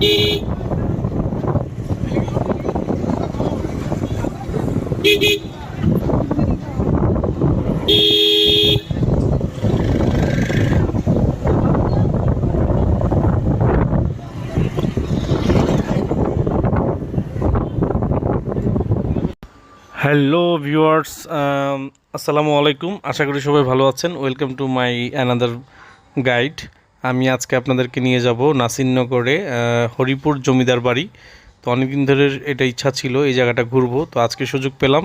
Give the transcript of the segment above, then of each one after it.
Hello viewers আসসালামু আলাইকুম। আশা করি সবাই ভালো আছেন। Welcome to my another guide আমি আজকে আপনাদেরকে নিয়ে যাব নাসিরনগরে হরিপুর জমিদার বাড়ি। তো অনেকদিন ধরে এটা ইচ্ছা ছিল এই জায়গাটা ঘুরবো। তো আজকে সুযোগ পেলাম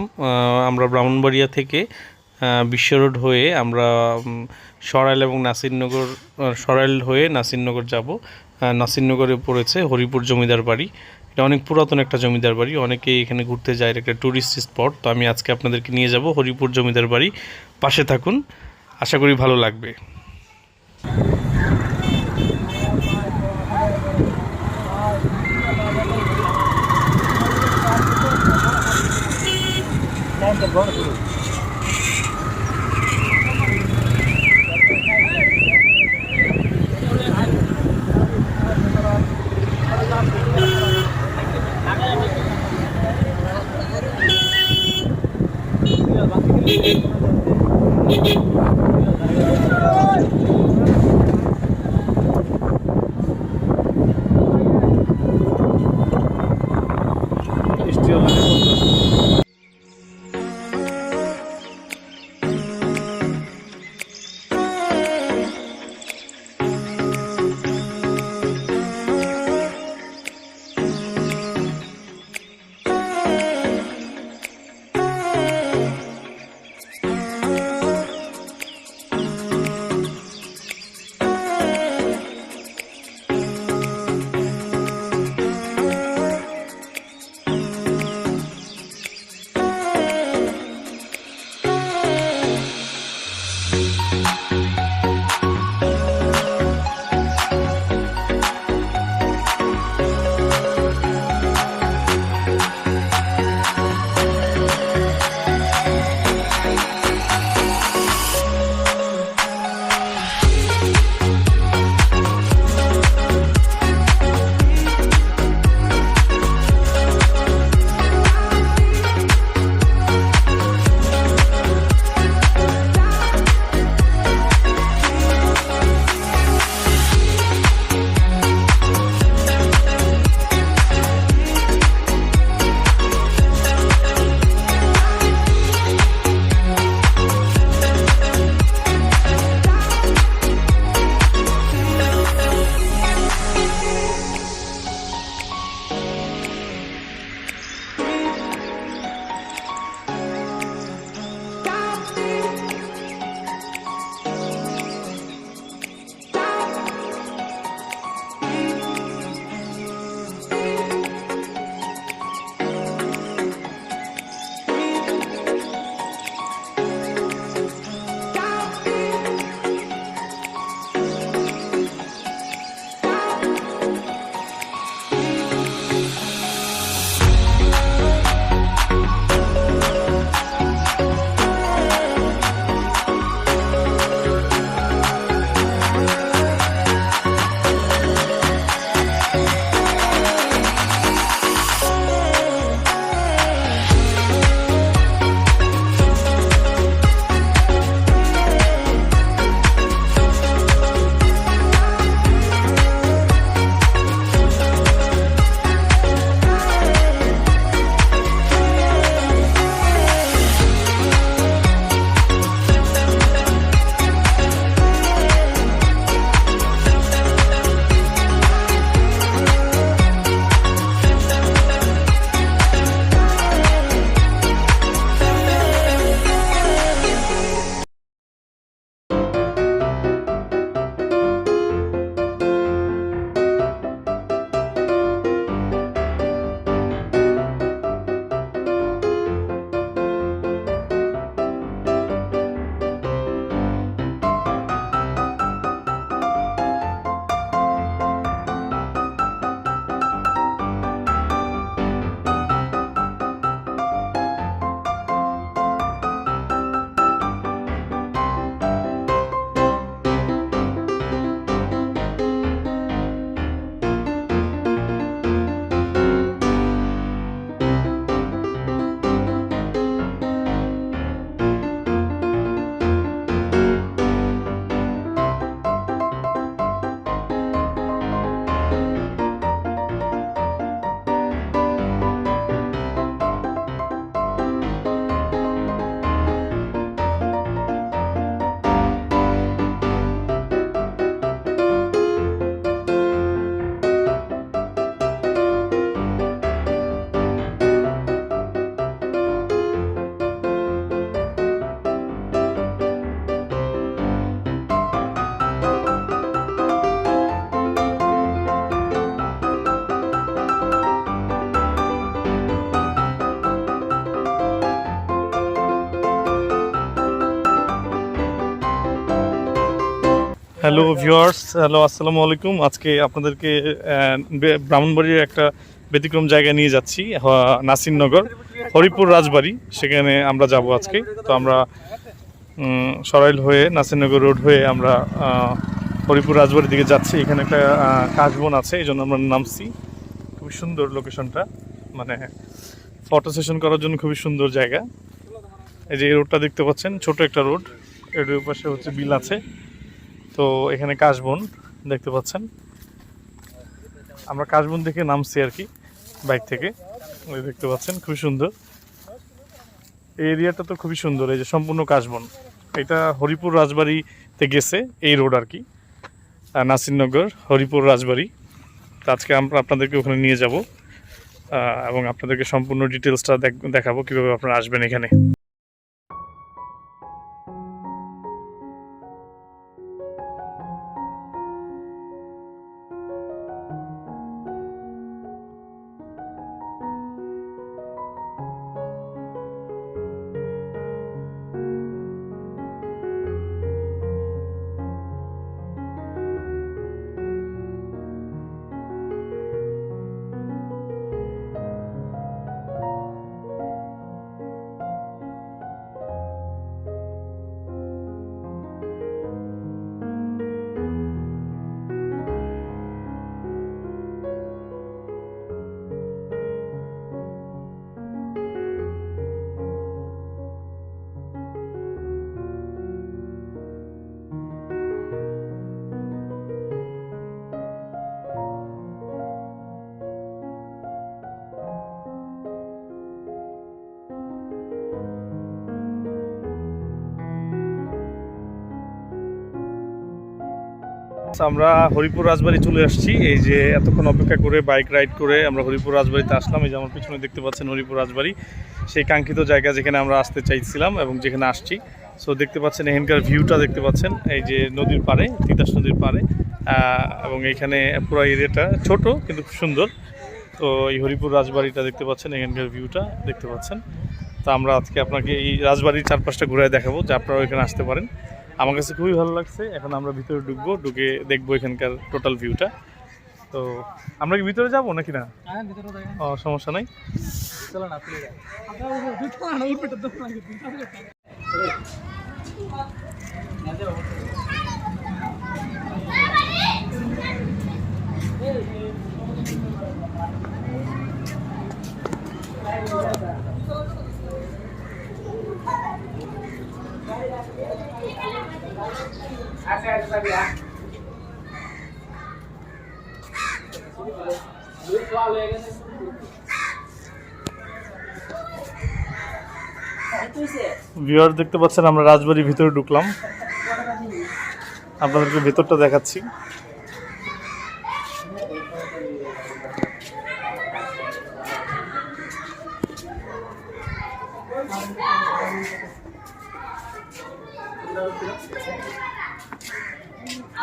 আমরা ব্রাহ্মণবাড়িয়া থেকে বিশ্ব রোড হয়ে আমরা সরাইল এবং নাসিরনগর সরাইল হয়ে নাসিরনগর যাব। নাসিরনগরে পড়েছে হরিপুর জমিদার বাড়ি। এটা অনেক পুরাতন একটা জমিদার বাড়ি, অনেকেই এখানে ঘুরতে যায়, এটা একটা ট্যুরিস্ট স্পট তো আমি আজকে আপনাদেরকে নিয়ে যাব হরিপুর জমিদার বাড়ি, পাশে থাকুন। আশা করি ভালো লাগবে। Monte Verde. Hello viewers hello আসসালামু আলাইকুম। আজকে আপনাদেরকে ব্রাহ্মণবাড়ির একটা ব্যতিক্রম জায়গায় নিয়ে যাচ্ছি নাসিরনগর, হরিপুর রাজবাড়ি। সেখানে আমরা যাব আজকে। তো আমরা সরাইল হয়ে, নাসিরনগর রোড হয়ে আমরা হরিপুর রাজবাড়ির দিকে যাচ্ছি। এখানে একটা কাশবন আছে, এই জন্য আমরা নামছি। খুবই সুন্দর লোকেশনটা মানে ফটো সেশন করার জন্য খুবই সুন্দর জায়গা। এই যে এই রোডটা দেখতে পাচ্ছেন, ছোট একটা রোডের পাশে হচ্ছে বিল আছে। তো এখানে কাশবন দেখতে পাচ্ছেন। আমরা কাশবন থেকে নামছি আর কি, বাইক থেকে। দেখতে পাচ্ছেন, খুবই সুন্দর। এই এরিয়াটা তো খুবই সুন্দর, এই যে সম্পূর্ণ কাশবন। এটা হরিপুর রাজবাড়িতে গেছে এই রোড আর কি নাসিরনগর, হরিপুর রাজবাড়ি। তো আজকে আমরা আপনাদেরকে ওখানে নিয়ে যাব এবং আপনাদেরকে সম্পূর্ণ ডিটেলসটা দেখাবো কীভাবে আপনারা আসবেন এখানে। আমরা হরিপুর রাজবাড়ি চলে আসছি। এই যে এতক্ষণ অপেক্ষা করে, বাইক রাইড করে আমরা হরিপুর রাজবাড়িতে আসলাম। এই যে আমার পিছনে দেখতে পাচ্ছেন হরিপুর রাজবাড়ি। সেই কাঙ্ক্ষিত জায়গা যেখানে আমরা আসতে চাইছিলাম এবং যেখানে আসছি। সো দেখতে পাচ্ছেন এখানকার ভিউটা দেখতে পাচ্ছেন। এই যে নদীর পাড়ে, তিতাস নদীর পাড়ে। এবং এখানে পুরো এরিয়াটা ছোট কিন্তু খুব সুন্দর। তো এই হরিপুর রাজবাড়িটা দেখতে পাচ্ছেন, এখানকার ভিউটা দেখতে পাচ্ছেন। তো আমরা আজকে আপনাকে এই রাজবাড়ির চারপাশটা ঘুরে দেখাবো, যে আপনারা এখানে আসতে পারেন। আমার কাছে খুবই ভালো লাগছে এখন আমরা ভিতরে ঢুকবো ঢুকে দেখব এখানকার টোটাল ভিউটা তো আমরা কি ভিতরে যাব নাকি না হ্যাঁ ও সমস্যা নাই চলো না খুলে যায় ভিতরে না উল্পেটা তো ভিউয়ার দেখতে পাচ্ছেন আমরা রাজবাড়ির ভিতরে ঢুকলাম। আপনাদেরকে ভেতরটা দেখাচ্ছি কার ভালো জানি ইতিহাসের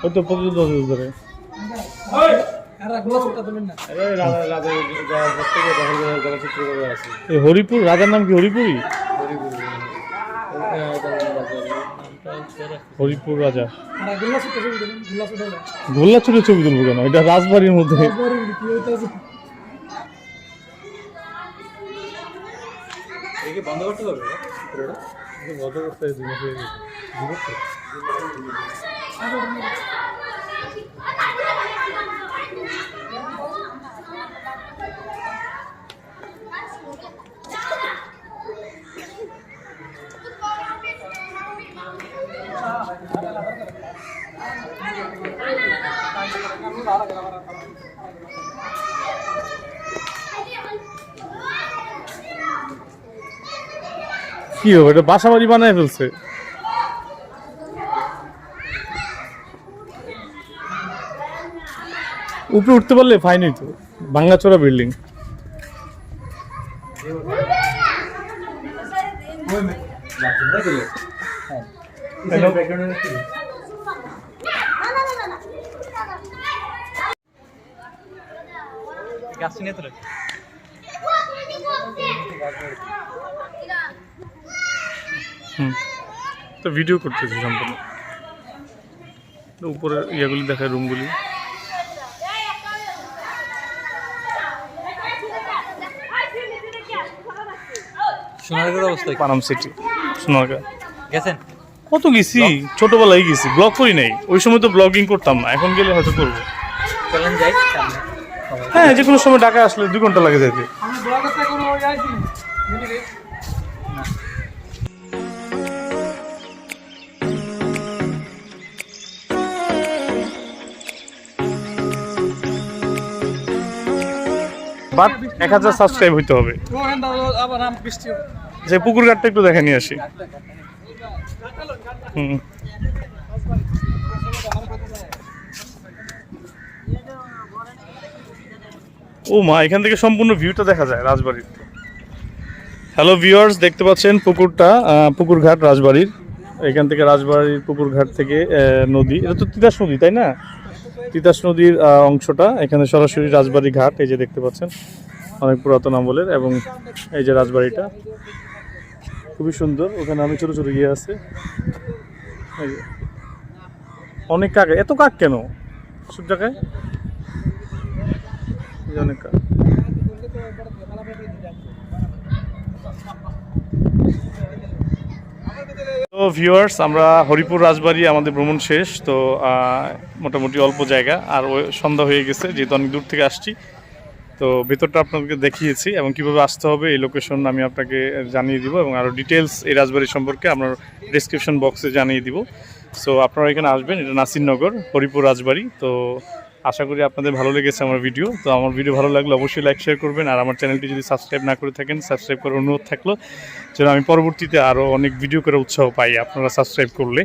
হয়তো দশ দিন ধরে। হরিপুর রাজার নাম কি হরিপুরি হরিপুর রাজা। গোল্লা ছুটে ছবি তুলবো কেন? এটা রাজবাড়ির মধ্যে। বড় কি? হইতাছে বন্ধ করতে হবে? কি হবে? এটা বাসা বাড়ি বানায় ফেলছে। উপরে উঠতে পারলে ফাইন হইতো। ভাঙ্গাচোরা বিল্ডিং গাছ তো ভিডিও করতেছি সম্পূর্ণ। তো উপরে ইয়েগুলি দেখায় রুমগুলি সোনারগাঁর অবস্থা কি? পানাম সিটি সোনারগাঁ গেছেন? কত গেছি? ছোটবেলায় গেছি ব্লগ করি নাই। ওই সময় তো ব্লগিং করতাম না এখন গেলে হয়তো করব। চলেন যাই সামনে। হ্যাঁ যে কোনো সময় ঢাকা আসলে দুই ঘণ্টা লাগে যেতে বাট এক হাজার সাবস্ক্রাইব হইতে হবে। যে পুকুর ঘাটটা একটু দেখে নিয়ে আসি। হুম ও মা এখান থেকে সম্পূর্ণ ভিউটা দেখা যায় রাজবাড়ির। হ্যালো ভিউয়ার্স দেখতে পাচ্ছেন পুকুরটা আহ, পুকুর ঘাট রাজবাড়ির। এখান থেকে রাজবাড়ির পুকুর ঘাট থেকে নদী। এটা তো তিতাস নদী তাই না? তিতাস নদীর অংশটা, এখানে সরাসরি রাজবাড়ি ঘাট, এই যে দেখতে পাচ্ছেন, অনেক পুরাতন আমলের, এবং এই যে রাজবাড়িটা, খুবই সুন্দর, ওখানে আমি ছোট ছোট ইয়ে আছে। অনেক কাক, এত কাক কেন? সব জায়গায় অনেক কাক। তো ভিউয়ার্স আমরা হরিপুর রাজবাড়ি, আমাদের ভ্রমণ শেষ, তো মোটামুটি অল্প জায়গা, আর সন্ধ্যা হয়ে গেছে, যেহেতু অনেক দূর থেকে আসছি, তো ভেতরটা আপনাদেরকে দেখিয়েছি, এবং কীভাবে আসতে হবে, এই লোকেশন আমি আপনাকে জানিয়ে দিব, এবং আরও ডিটেলস এই রাজবাড়ি সম্পর্কে আমরা ডিসক্রিপশন বক্সে জানিয়ে দিব। সো আপনারা এখানে আসবেন, এটা নাসিরনগর, হরিপুর রাজবাড়ি, তো আশা করি আপনাদের ভালো লেগেছে আমার ভিডিও। তো আমার ভিডিও ভালো লাগলে অবশ্যই লাইক শেয়ার করবেন। আর আমার চ্যানেলটি যদি সাবস্ক্রাইব না করে থাকেন সাবস্ক্রাইব করার অনুরোধ থাকল যেন আমি পরবর্তীতে আরও অনেক ভিডিও করে উৎসাহ পাই আপনারা সাবস্ক্রাইব করলে।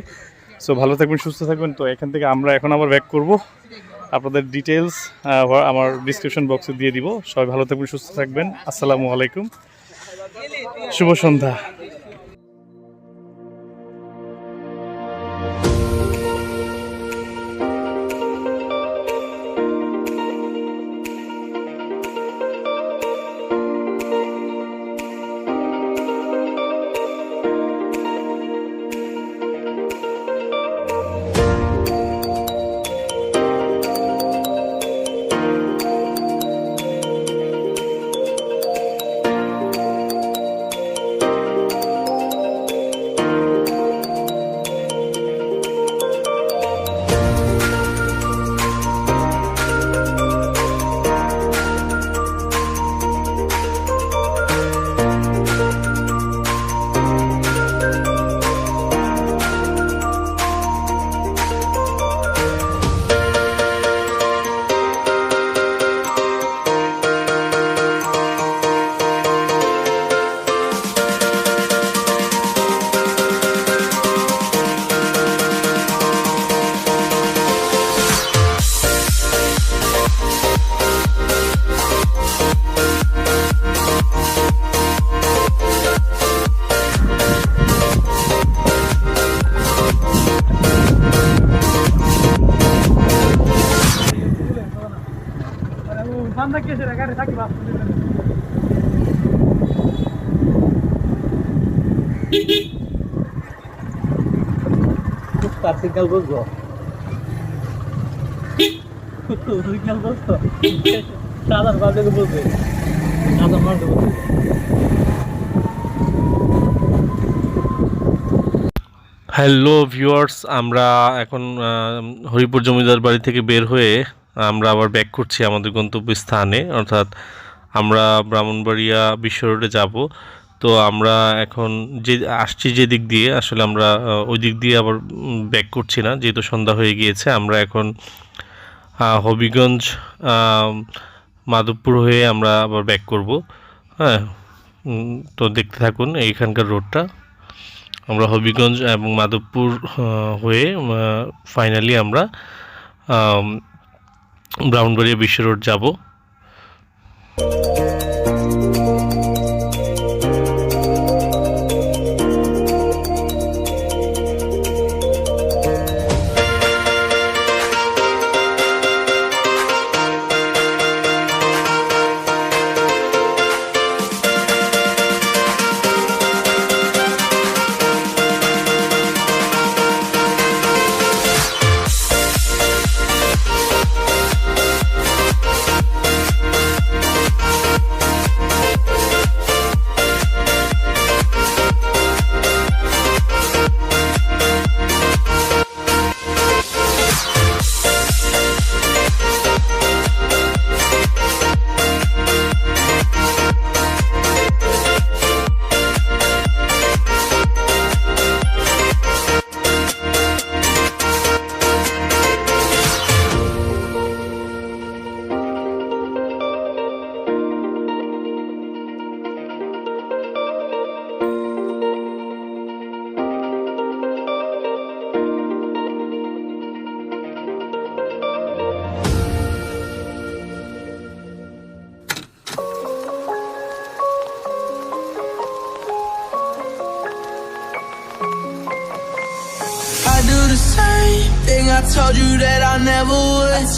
সো ভালো থাকবেন, সুস্থ থাকবেন। তো এখান থেকে আমরা এখন আবার ব্যাক করব। আপনাদের ডিটেলস আমার ডিসক্রিপশন বক্সে দিয়ে দিব। সবাই ভালো থাকবেন, সুস্থ থাকবেন। আসসালামু আলাইকুম। শুভ সন্ধ্যা। সিগন্যাল বুঝব সিগন্যাল বুঝতো সাধারণ বুঝবে সাধারণ মানুষ বুঝবে হ্যালো ভিউয়ার্স আমরা এখন হরিপুর জমিদার বাড়ি থেকে বের হয়ে আমরা আবার ব্যাক করছি আমাদের গন্তব্য স্থানে অর্থাৎ আমরা ব্রাহ্মণবাড়িয়া বিশ্ব রোডে যাব। তো আমরা এখন যে, আসছি যে দিক দিয়ে, আসলে আমরা ওই দিক দিয়ে আবার ব্যাক করছি না। যেহেতু সন্ধ্যা হয়ে গিয়েছে, আমরা এখন হবিগঞ্জ মাধবপুর হয়ে আমরা আবার ব্যাক করব। হ্যাঁ তো দেখতে থাকুন এইখানকার রোডটা আমরা হবিগঞ্জ এবং মাধবপুর হয়ে ফাইনালি আমরা ব্রাউনবাড়িয়া বিশ্ব রোড যাব।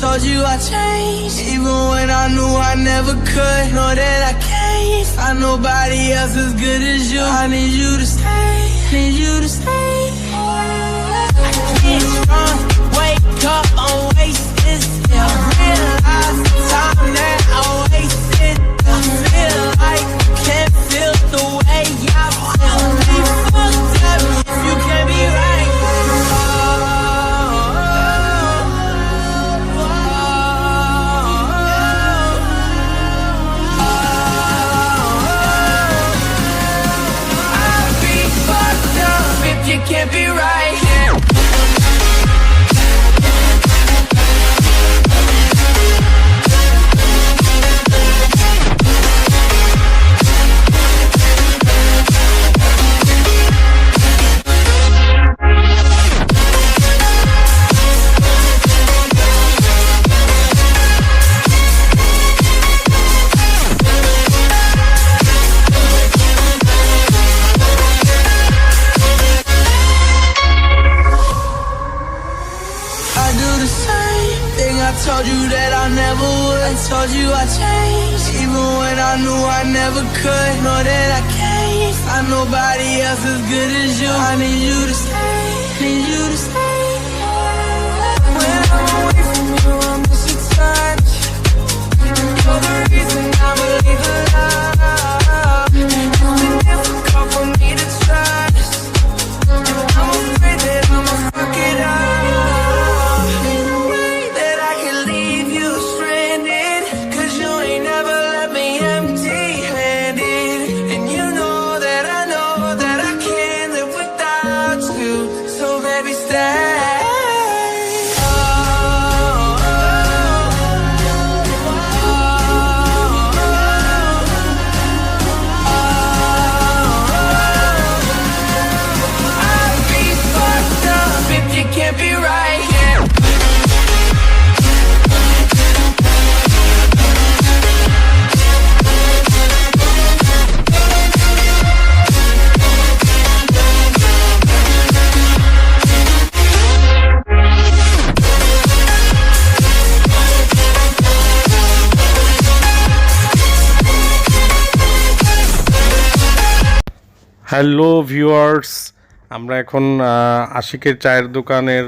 Told you I changed, even when I knew I never could. Know that I can't find nobody else as good as you. I need you to stay, need you to stay. I can't run, wake up, I'm wasted still. Realize the time that I wasted. I feel like I can't feel the way I feel. Be fucked up you can't be right. Need you to stay, need you to stay. Hello viewers আমরা এখন আশিকের চায়ের দোকানের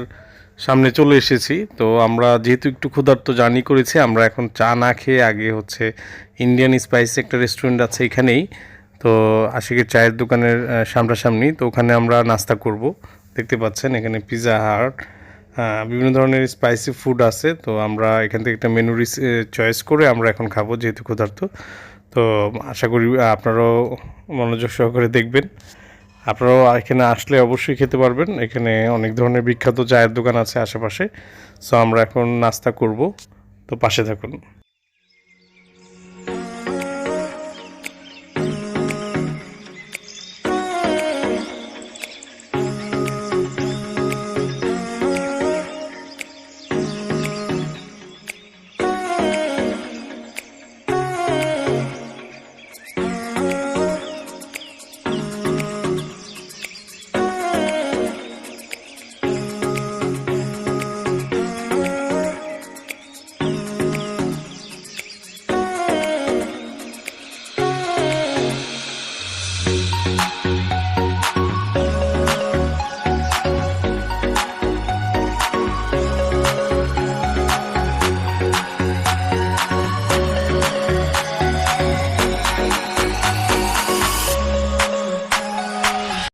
সামনে চলে এসেছি। তো আমরা যেহেতু একটু ক্ষুধার্ত জার্নি করেছি, আমরা এখন চা না খেয়ে আগে হচ্ছে ইন্ডিয়ান স্পাইস একটা রেস্টুরেন্ট আছে এখানেই। তো আশিকের চায়ের দোকানের সামনাসামনি। তো ওখানে আমরা নাস্তা করব। দেখতে পাচ্ছেন এখানে পিৎজা হাট বিভিন্ন ধরনের স্পাইসি ফুড আছে। তো আমরা এখান থেকে একটা মেনু চয়েস করে আমরা এখন খাব, যেহেতু ক্ষুধার্ত। তো আশা করি আপনারাও মনোযোগ সহকারে দেখবেন। আপনারাও এখানে আসলে অবশ্যই খেতে পারবেন। এখানে অনেক ধরনের বিখ্যাত চায়ের দোকান আছে আশেপাশে। সো আমরা এখন নাস্তা করব। তো পাশে থাকুন।